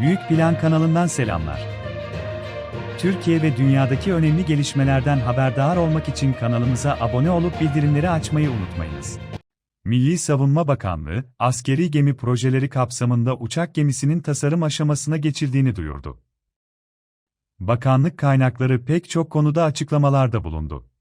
Büyük Plan kanalından selamlar. Türkiye ve dünyadaki önemli gelişmelerden haberdar olmak için kanalımıza abone olup bildirimleri açmayı unutmayınız. Milli Savunma Bakanlığı, askeri gemi projeleri kapsamında uçak gemisinin tasarım aşamasına geçildiğini duyurdu. Bakanlık kaynakları pek çok konuda açıklamalarda bulundu.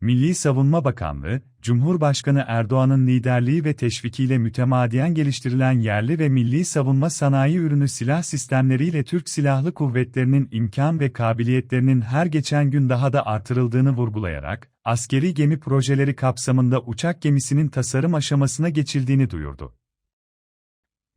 Milli Savunma Bakanlığı, Cumhurbaşkanı Erdoğan'ın liderliği ve teşvikiyle mütemadiyen geliştirilen yerli ve milli savunma sanayi ürünü silah sistemleriyle Türk Silahlı Kuvvetleri'nin imkan ve kabiliyetlerinin her geçen gün daha da artırıldığını vurgulayarak, askeri gemi projeleri kapsamında uçak gemisinin tasarım aşamasına geçildiğini duyurdu.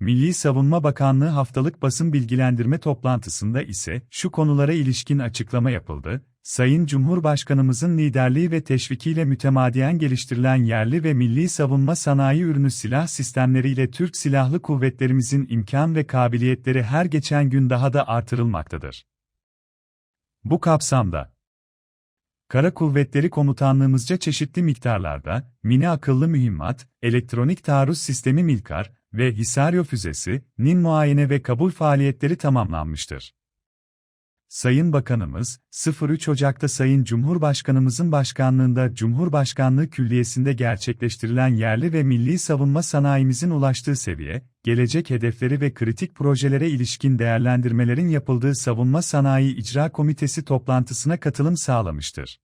Milli Savunma Bakanlığı haftalık basın bilgilendirme toplantısında ise şu konulara ilişkin açıklama yapıldı. Sayın Cumhurbaşkanımızın liderliği ve teşvikiyle mütemadiyen geliştirilen yerli ve milli savunma sanayi ürünü silah sistemleriyle Türk Silahlı Kuvvetlerimizin imkan ve kabiliyetleri her geçen gün daha da artırılmaktadır. Bu kapsamda, Kara Kuvvetleri Komutanlığımızca çeşitli miktarlarda, mini akıllı mühimmat, elektronik taarruz sistemi Milkar ve Hisaryo füzesi, nin muayene ve kabul faaliyetleri tamamlanmıştır. Sayın Bakanımız, 03 Ocak'ta Sayın Cumhurbaşkanımızın başkanlığında Cumhurbaşkanlığı Külliyesi'nde gerçekleştirilen yerli ve milli savunma sanayimizin ulaştığı seviye, gelecek hedefleri ve kritik projelere ilişkin değerlendirmelerin yapıldığı Savunma Sanayi İcra Komitesi toplantısına katılım sağlamıştır.